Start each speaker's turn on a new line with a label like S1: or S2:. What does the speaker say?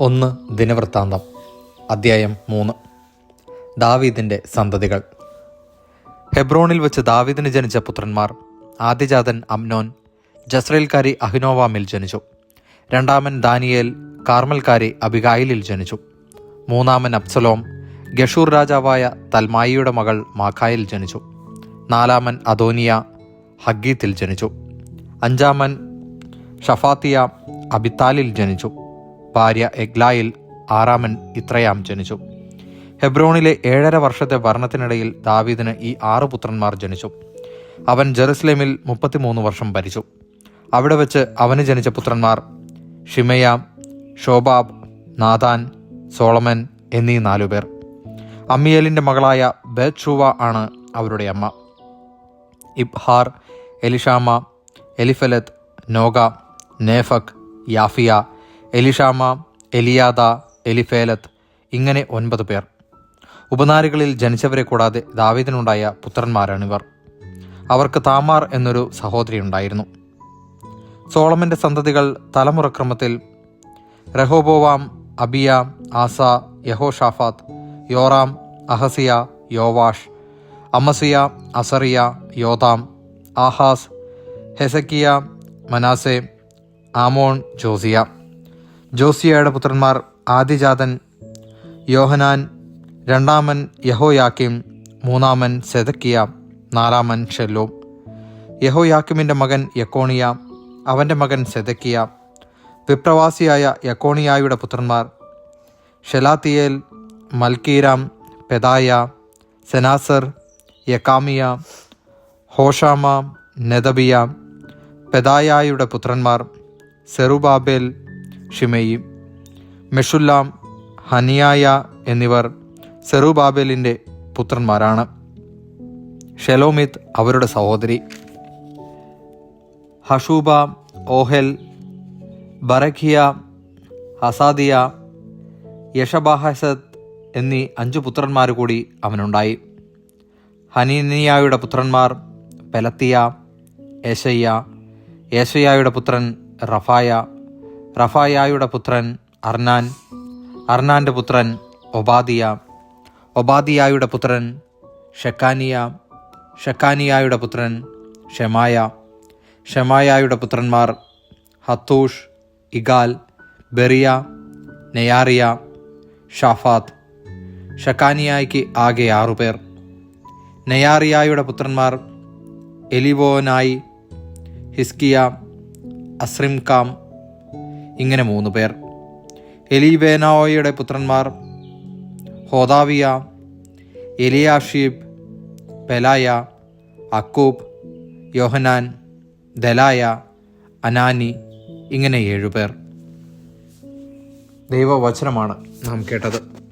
S1: ഒന്ന് ദിനവൃത്താന്തം അദ്ധ്യായം മൂന്ന്. ദാവീദിന്റെ സന്തതികൾ. ഹെബ്രോണിൽ വെച്ച് ദാവീദിന് ജനിച്ച പുത്രന്മാർ ആദ്യജാതൻ അമ്നോൻ ജസ്രേൽക്കാരി അഹിനോവാമിൽ ജനിച്ചു. രണ്ടാമൻ ദാനിയേൽ കാർമൽക്കാരി അബിഗായിലിൽ ജനിച്ചു. മൂന്നാമൻ അബ്സലോം ഗഷൂർ രാജാവായ തൽമായിയുടെ മകൾ മാഖായിൽ ജനിച്ചു. നാലാമൻ അദോനിയ ഹഗീത്തിൽ ജനിച്ചു. അഞ്ചാമൻ ഷഫാത്തിയ അബിത്താലിൽ ജനിച്ചു. ഭാര്യ എഗ്ലായിൽ ആറാമൻ ഇത്രയാം ജനിച്ചു. ഹെബ്രോണിലെ ഏഴര വർഷത്തെ ഭരണത്തിനിടയിൽ ദാവീദിന് ഈ ആറ് പുത്രന്മാർ ജനിച്ചു. അവൻ ജെറുസലേമിൽ മുപ്പത്തിമൂന്ന് വർഷം ഭരിച്ചു. അവിടെ വെച്ച് അവന് ജനിച്ച പുത്രന്മാർ ഷിമയാം ഷോബാബ് നാദാൻ സോളമൻ എന്നീ നാലുപേർ അമ്മിയേലിന്റെ മകളായ ബേത്ഷൂവ ആണ് അവരുടെ അമ്മ. ഇബ്ഹാർ എലിഷാമ എലിഫലത്ത് നോഗ നേഫക് യാഫിയ എലിഷാമ എലിയാദ എലിഫേലത്ത് ഇങ്ങനെ ഒൻപത് പേർ. ഉപനാരികളിൽ ജനിച്ചവരെ കൂടാതെ ദാവീദിനുണ്ടായ പുത്രന്മാരാണിവർ. അവർക്ക് താമാർ എന്നൊരു സഹോദരി ഉണ്ടായിരുന്നു സോളമന്റെ സന്തതികൾ തലമുറക്രമത്തിൽ Rehoboam Abijah Asa Jehoshaphat Joram Ahaziah Joash Amaziah Azariah Jotham Ahaz Hezekiah Manasseh Amon Josiah. ജോസിയയുടെ പുത്രന്മാർ ആദിജാതൻ യോഹനാൻ രണ്ടാമൻ യഹോയാക്കിം മൂന്നാമൻ സെതക്കിയ നാലാമൻ ഷെല്ലോം. യഹോയാക്കിമിന്റെ മകൻ യക്കോണിയ അവന്റെ മകൻ സെതക്കിയ വിപ്രവാസിയായ യക്കോണിയായുടെ പുത്രന്മാർ ഷെലാത്തിയേൽ മൽക്കീരാം പെദായ സെനാസർ യക്കാമിയ ഹോഷാമ നെതബിയ. പെദായായുടെ പുത്രന്മാർ സെറുബാബേൽ ഷിമയി മെഷുല്ലാം ഹനിയായ എന്നിവർ സെറുബാബേലിന്റെ പുത്രന്മാരാണ്. ഷെലോമിത് അവരുടെ സഹോദരി. ഹഷൂബ ഓഹൽ ബറഖിയ ഹസാദിയ യഷബാഹസത്ത് എന്നീ അഞ്ചു പുത്രന്മാർ കൂടി അവനുണ്ടായി. ഹനീനിയായുടെ പുത്രന്മാർ പെലത്തിയ ഏശയ്യ ഏശയ്യായുടെ പുത്രൻ റഫായ റഫായായുടെ പുത്രൻ അർനാൻ അർനാന്റെ പുത്രൻ ഒബാദിയ ഒബാദിയായുടെ പുത്രൻ ഷെക്കാനിയ ഷെക്കാനിയായുടെ പുത്രൻ ഷെമായ ഷെമായായുടെ പുത്രന്മാർ ഹത്തൂഷ് ഇഗാൽ ബെറിയ നെയാറിയ ഷാഫാത്ത്. ഷക്കാനിയായ്ക്ക് ആകെ ആറുപേർ നെയാറിയായുടെ പുത്രന്മാർ എലിവോനായി ഹിസ്കിയ അസ്രിംകാം ഇങ്ങനെ മൂന്ന് പേർ. എലിവേനോയുടെ പുത്രന്മാർ ഹോദാവിയ എലിയാഷീബ് പെലായ അക്കൂബ് യോഹനാൻ ദലായ അനാനി ഇങ്ങനെ ഏഴുപേർ ദൈവവചനമാണ് നാം കേട്ടത്.